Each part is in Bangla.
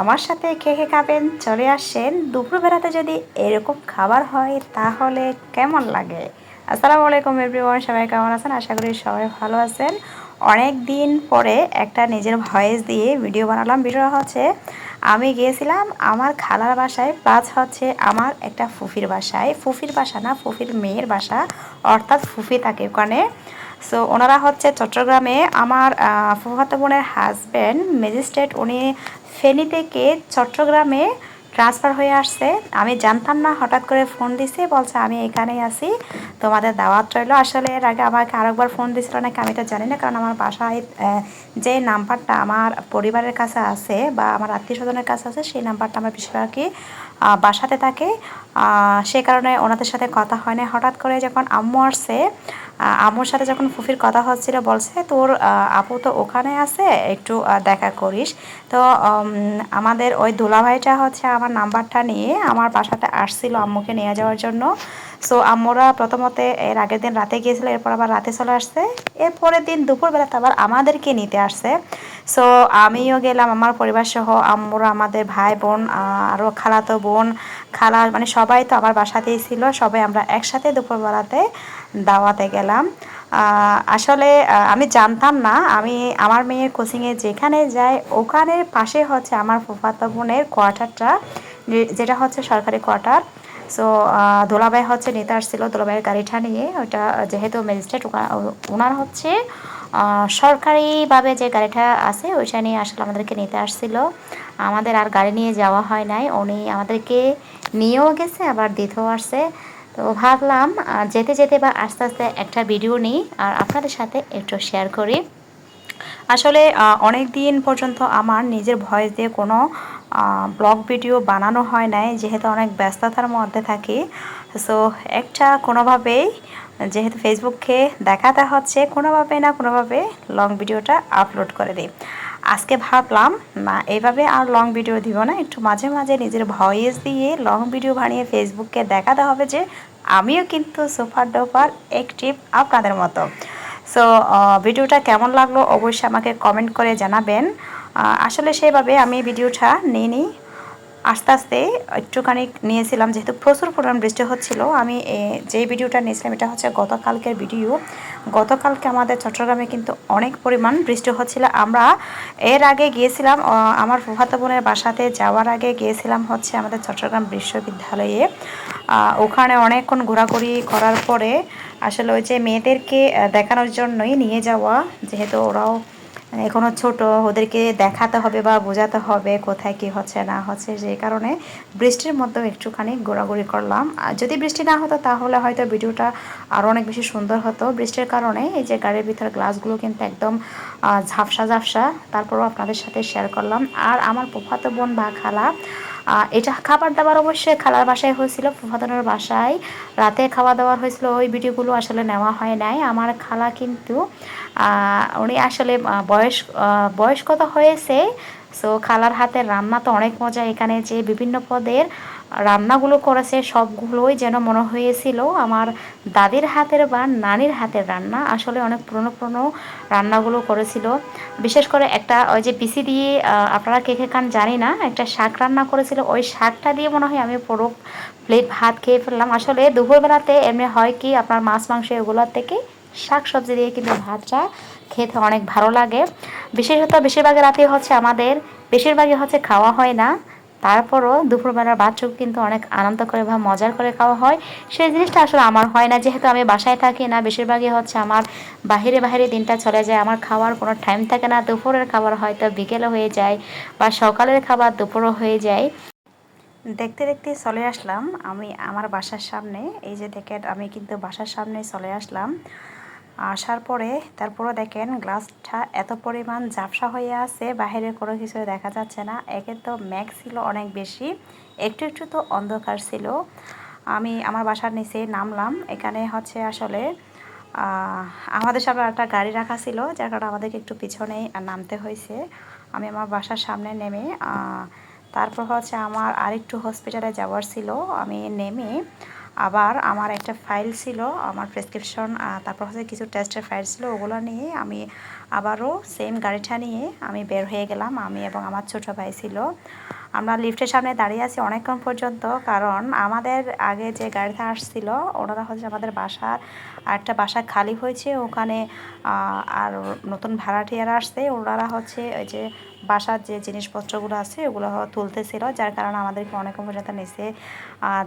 আমার সাথে কে খাবেন, চলে আসছেন দুপুরবেলাতে যদি এরকম খাবার হয়, তাহলে কেমন লাগে? আসসালামু আলাইকুম এভরিওয়ান সবাই কেমন আছেন? আশা করি সবাই ভালো আছেন। অনেক দিন পরে একটা নিজের ভয়েস দিয়ে ভিডিও বানালাম। ভিডিও হচ্ছে, আমি গিয়েছিলাম আমার খালার বাসায় প্লাস হচ্ছে আমার একটা ফুফির বাসায়। ফুফির বাসা না, ফুফির মেয়ের বাসা, অর্থাৎ ফুফি থাকে ওখানে। সো ওনারা হচ্ছে চট্টগ্রামে আমার ফুফাতো বোনের হাজব্যান্ড ম্যাজিস্ট্রেট উনি ফেনী থেকে চট্টগ্রামে ট্রান্সফার হয়ে আসছে। আমি জানতাম না, হঠাৎ করে ফোন দিছে, বলছে, আমি এখানেই আছি, তোমাদের দাওয়াত রইল। আসলে এর আগে আমাকে আরেকবার ফোন দিছিল, নাকি আমি তো জানি না, কারণ আমার বাসায় যে নাম্বারটা আমার পরিবারের কাছে আছে বা আমার আত্মীয় স্বজনের কাছে আছে, সেই নাম্বারটা আমার বেশিরভাগই বাসাতে থাকে। সে কারণে ওনাদের সাথে কথা হয় না হঠাৎ করে যখন আম্মু আসছে আম্মুর সাথে যখন ফুফির কথা হচ্ছিল, বলছে, তোর আপু তো ওখানে আছে, একটু দেখা করিস। তো আমাদের ওই দুলাভাইটা হচ্ছে আমার নাম্বারটা নিয়ে আমার বাসাতে আসছিল আম্মুকে নিয়ে যাওয়ার জন্য। সো আমরা প্রথমতে এর আগের দিন রাতে গিয়েছিল, এরপর আবার রাতে চলে আসছে। এরপরের দিন দুপুরবেলাতে আবার আমাদেরকে নিতে আসছে। সো আমিও গেলাম, আমার পরিবার সহ, আম্মুরা, আমাদের ভাই বোন আরও খালাতো বোন, খালা মানে সবাই তো আমার বাসাতেই ছিল, সবাই আমরা একসাথে দুপুরবেলাতে দাওয়াতে গেলাম। আসলে আমি জানতাম না, আমি, আমার মেয়ের কোচিংয়ে যেখানে যাই, ওখানের পাশে হচ্ছে আমার ফুফাতো বোনের কোয়ার্টারটা যেটা হচ্ছে সরকারি কোয়ার্টার সো দোলাবাই হচ্ছে নেতা আসছিল, দোলাবাইয়ের গাড়িটা নিয়ে। ওটা যেহেতু ম্যাজিস্ট্রেট ওনার হচ্ছে সরকারিভাবে যে গাড়িটা আছে, ওইটা নিয়ে আসলে আমাদেরকে নিতে আসছিল। আমাদের আর গাড়ি নিয়ে যাওয়া হয় নাই। উনি আমাদেরকে নিয়েও গেছে, আবার দিতেও আসছে। তো ভাবলাম যেতে যেতে বা আস্তে আস্তে একটা ভিডিও নিই, আর আপনাদের সাথে একটু শেয়ার করি। আসলে অনেক দিন পর্যন্ত আমার নিজের ভয়েস দিয়ে কোনো ব্লগ ভিডিও বানানো হয় নাই, যেহেতু অনেক ব্যস্ততার মধ্যে থাকি। সো, একটা কোনোভাবেই যেহেতু ফেসবুককে দেখাতে হচ্ছে কোনোভাবে না কোনোভাবে লং ভিডিওটা আপলোড করে দিই। আজকে ভাবলাম, না, এইভাবে আর লং ভিডিও দিব না, একটু মাঝে মাঝে নিজের ভয়েস দিয়ে লং ভিডিও বানিয়ে ফেসবুককে দেখাতে হবে যে, আমিও কিন্তু সুপার ডোপার অ্যাক্টিভ আপনাদের মতো। সো ভিডিওটা কেমন লাগল অবশ্যই আমাকে কমেন্ট করে জানাবেন। আসলে সেভাবে আমি ভিডিওটা নিয়ে নিই আস্তে আস্তে একটুখানি নিয়েছিলাম, যেহেতু প্রচুর পরিমাণ বৃষ্টি হচ্ছিল, আমি যে ভিডিওটা নিয়েছিলাম, এটা হচ্ছে গতকালকের ভিডিও। গতকালকে আমাদের চট্টগ্রামে কিন্তু অনেক পরিমাণ বৃষ্টি হচ্ছিল। আমরা এর আগে গিয়েছিলাম আমার ফুফাতো বোনের বাসাতে যাওয়ার আগে গিয়েছিলাম হচ্ছে আমাদের চট্টগ্রাম বিশ্ববিদ্যালয়ে। ওখানে অনেকক্ষণ ঘোরাঘুরি করার পরে আসলে ওই যে মেয়েদেরকে দেখানোর জন্যই নিয়ে যাওয়া, যেহেতু ওরাও এখনও ছোট, ওদেরকে দেখাতে হবে বা বোঝাতে হবে কোথায় কি হচ্ছে না হচ্ছে, যে কারণে বৃষ্টির মধ্যেও একটুখানি ঘোরাঘুরি করলাম। আর যদি বৃষ্টি না হতো তাহলে হয়তো ভিডিওটা আরও অনেক বেশি সুন্দর হতো। বৃষ্টির কারণে এই যে গাড়ির ভিতর গ্লাসগুলো কিন্তু একদম ঝাপসা ঝাপসা, তারপরও আপনাদের সাথে শেয়ার করলাম। আর আমার ফুফাতো বোন বা খালা এটা খাবার দাবার অবশ্যই খালার বাসায় হয়েছিল, ফুফাতনের বাসায়। রাতে খাওয়া দাওয়ার হয়েছিল, ওই ভিডিওগুলো আসলে নেওয়া হয় নাই। আমার খালা কিন্তু উনি আসলে বয়স বয়স কত হয়েছে সো খালার হাতের রান্না তো অনেক মজা। এখানে যে বিভিন্ন পদের রান্নাগুলো করেছে, সবগুলোই যেন মনে হয়েছিল। আমার দাদির হাতের বা নানির হাতের রান্না আসলে অনেক পুরনো পুরনো রান্নাগুলো করেছিল। বিশেষ করে একটা, ওই যে পিসি দিয়ে আপনারা কে কে খান জানি না, একটা শাক রান্না করেছিল। ওই শাকটা দিয়ে মনে হয় আমি পুরো প্লেট ভাত খেয়ে ফেললাম। আসলে দুপুরবেলাতে এমনি হয় কি, আপনার মাছ, মাংস এগুলোর থেকে শাক সবজি দিয়ে কিন্তু ভাতটা খেতে অনেক ভালো লাগে। বিশেষত বেশিরভাগ রাতে হচ্ছে আমাদের, বেশিরভাগই হচ্ছে খাওয়া হয় না। তারপরও দুপুরবেলার বাচ্চা কিন্তু অনেক আনন্দ করে বা মজার করে খাওয়া হয়। সেই জিনিসটা আসলে আমার হয় না। যেহেতু আমি বাসায় থাকি না, বেশিরভাগই হচ্ছে আমার বাহিরে বাহিরে দিনটা চলে যায়। আমার খাওয়ার কোনো টাইম থাকে না। দুপুরের খাবার হয়তো বিকেলে হয়ে যায় বা সকালের খাবার দুপুরও হয়ে যায়। দেখতে দেখতে চলে আসলাম। আমি আমার বাসার সামনে, এই যে দেখেন, আমি কিন্তু বাসার সামনে চলে আসলাম। আসার পরে তারপরে দেখেন গ্লাসটা এত পরিমাণ ঝাপসা হয়ে আছে বাহিরে কোনো কিছু দেখা যাচ্ছে না। একে তো ম্যাগ ছিল অনেক বেশি, একটু একটু তো অন্ধকার ছিল। আমি আমার বাসার নিচে নামলাম, এখানে হচ্ছে আসলে আমাদের সামনে একটা গাড়ি রাখা ছিল, যার কারণে আমাদেরকে একটু পিছনেই নামতে হয়েছে। আমি আমার বাসার সামনে নেমে তারপর হচ্ছে আমার আরেকটু হসপিটালে যাওয়ার ছিল, আমি নেমে আবার আমার একটা ফাইল ছিল, আমার প্রেসক্রিপশন তারপর হচ্ছে কিছু টেস্টের ফাইল ছিল, ওগুলো নিয়ে আমি আবারও সেম গাড়িটা নিয়ে আমি বের হয়ে গেলাম, আমি এবং আমার ছোটো ভাই ছিল। আমরা লিফটের সামনে দাঁড়িয়ে আছি অনেকক্ষণ পর্যন্ত, কারণ আমাদের আগে যে গাড়িটা আসছিল ওনারা হচ্ছে আমাদের বাসার একটা বাসা খালি হয়েছে। ওখানে আর নতুন ভাড়াটিয়ারা আসছে। ওনারা হচ্ছে ওই যে বাসার যে জিনিসপত্রগুলো আছে, ওগুলো তুলতেছিল, যার কারণে আমাদেরকে অনেক পর্যন্ত নিচে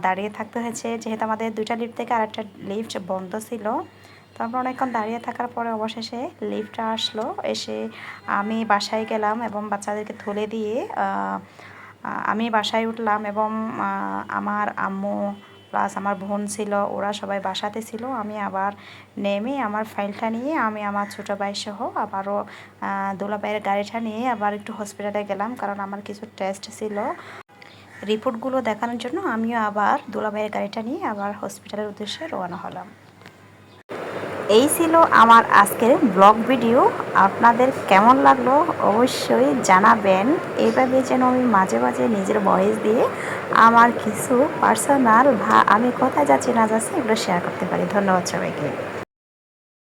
দাঁড়িয়ে থাকতে হয়েছে। যেহেতু আমাদের দুইটা লিফট থেকে আরেকটা লিফট বন্ধ ছিল তারপর অনেকক্ষণ দাঁড়িয়ে থাকার পরে অবশেষে লিফটটা আসলো। এসে আমি বাসায় গেলাম এবং বাচ্চাদেরকে তুলে দিয়ে আমি বাসায় উঠলাম এবং আমার আম্মু প্লাস আমার বোন ছিল, ওরা সবাই বাসাতে ছিল। আমি আবার নেমে আমার ফাইলটা নিয়ে আমি আমার ছোটো ভাই সহ আবারও দোলাবাইয়ের গাড়িটা নিয়ে আবার একটু হসপিটালে গেলাম কারণ আমার কিছু টেস্ট ছিল। রিপোর্টগুলো দেখানোর জন্য আমিও আবার দোলাবাইয়ের গাড়িটা নিয়ে আবার হসপিটালের উদ্দেশ্যে রওনা হলাম। এই ছিল আমার আজকের ব্লগ ভিডিও। আপনাদের কেমন লাগল অবশ্যই জানাবেন। এইভাবে যেন আমি মাঝে মাঝে নিজের ভয়েস দিয়ে আমার কিছু পার্সোনাল ভা আমি কোথায় যাচ্ছি না যাচ্ছি এগুলো শেয়ার করতে পারি। ধন্যবাদ সবাইকে।